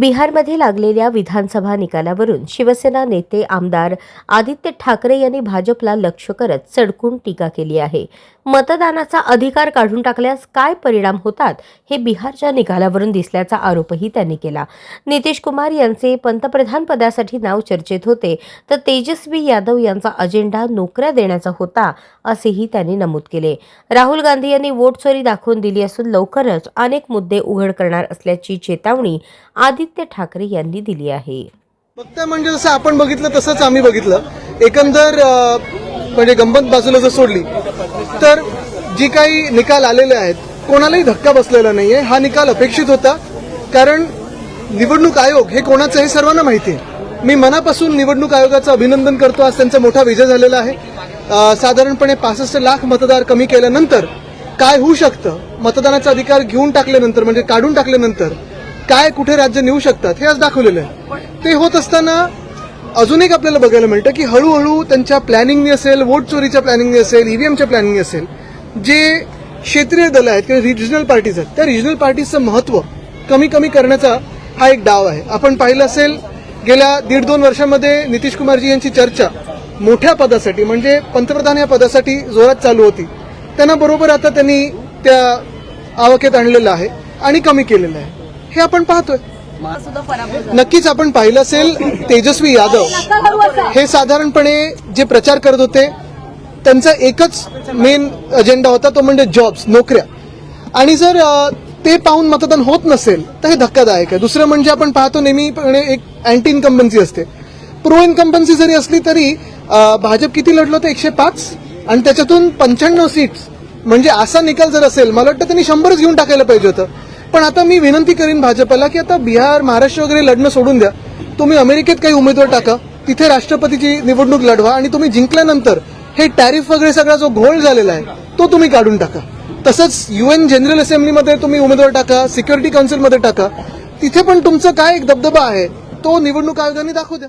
बिहारमध्ये लागलेल्या विधानसभा निकालावरून शिवसेना नेते आमदार आदित्य ठाकरे यांनी भाजपला लक्ष करत सडकून टीका केली आहे. मतदानाचा अधिकार काढून टाकल्यास काय परिणाम होतात हे बिहारच्या निकालावरून दिसल्याचा आरोपही त्यांनी केला. नितीश कुमार यांचे पंतप्रधान पदासाठी नाव चर्चेत होते तर तेजस्वी यादव यांचा अजेंडा नोकऱ्या देण्याचा होता असेही त्यांनी नमूद केले. राहुल गांधी यांनी वोट चोरी दाखवून दिली असून लवकरच अनेक मुद्दे उघड करणार असल्याची चेतावणी आदित्य ठाकरे यांनी दिली आहे. फक्त म्हणजे जसं आपण बघितलं तसंच आम्ही बघितलं. एकंदर म्हणजे गंमत बाजूला जर सोडली तर जी काही निकाल आलेले आहेत कोणालाही धक्का बसलेला नाहीये. हा निकाल अपेक्षित होता कारण निवडणूक आयोग हे कोणाचं हे सर्वांना माहिती आहे. मी मनापासून निवडणूक आयोगाचं अभिनंदन करतो. आज त्यांचा मोठा विजय झालेला आहे. साधारणपणे पासष्ट लाख मतदार कमी केल्यानंतर काय होऊ शकतं? मतदानाचा अधिकार घेऊन टाकल्यानंतर म्हणजे काढून टाकल्यानंतर काय कुठे राज्य नेऊ शकतात हे आज दाखवलेलं आहे. ते होत असताना अजून एक आपल्याला बघायला मिळतं की हळूहळू त्यांच्या प्लॅनिंगनी असेल वोट चोरीच्या प्लॅनिंगनी असेल ईव्हीएमच्या प्लॅनिंगनी असेल जे क्षेत्रीय दल आहेत किंवा रिजनल पार्टीज आहेत त्या रिजनल पार्टीजचं महत्त्व कमी कमी करण्याचा हा एक डाव आहे. आपण पाहिलं असेल गेल्या दीड दोन वर्षामध्ये नितीश कुमारजी यांची चर्चा मोठ्या पदासाठी म्हणजे पंतप्रधान या पदासाठी जोरात चालू होती. त्यांना बरोबर आता त्यांनी त्या आवकेत आणलेलं आहे आणि कमी केलेलं आहे. हे आपण पाहतोय. नक्कीच आपण पाहिलं असेल तेजस्वी यादव. हे साधारणपणे जे प्रचार करत होते त्यांचा एकच मेन अजेंडा होता तो म्हणजे जॉब्स नोकऱ्या. आणि जर ते पाहून मतदान होत नसेल तर हे धक्कादायक आहे. दुसरं म्हणजे आपण पाहतो नेहमीपणे एक अँटी इन्कम्बन्सी असते. प्रो इन्कम्बन्सी जरी असली तरी भाजप किती लढलो होतं? एकशे पाच? आणि त्याच्यातून पंच्याण्णव सीट्स म्हणजे असा निकाल जर असेल मला वाटतं त्यांनी शंभरच घेऊन टाकायला पाहिजे होतं. पण आता मी विनंती करीन भाजपला की आता बिहार महाराष्ट्र वगैरे लढणं सोडून द्या. तुम्ही अमेरिकेत काही उमेदवार टाका. तिथे राष्ट्रपतीची निवडणूक लढवा आणि तुम्ही जिंकल्यानंतर हे टॅरिफ वगैरे सगळा जो घोळ झालेला आहे तो तुम्ही काढून टाका. तसंच युएन जनरल असेंब्लीमध्ये तुम्ही उमेदवार टाका सिक्युरिटी काउन्सिलमध्ये टाका. तिथे पण तुमचं काय एक दबदबा आहे तो निवडणूक आयोगाने दाखवू द्या.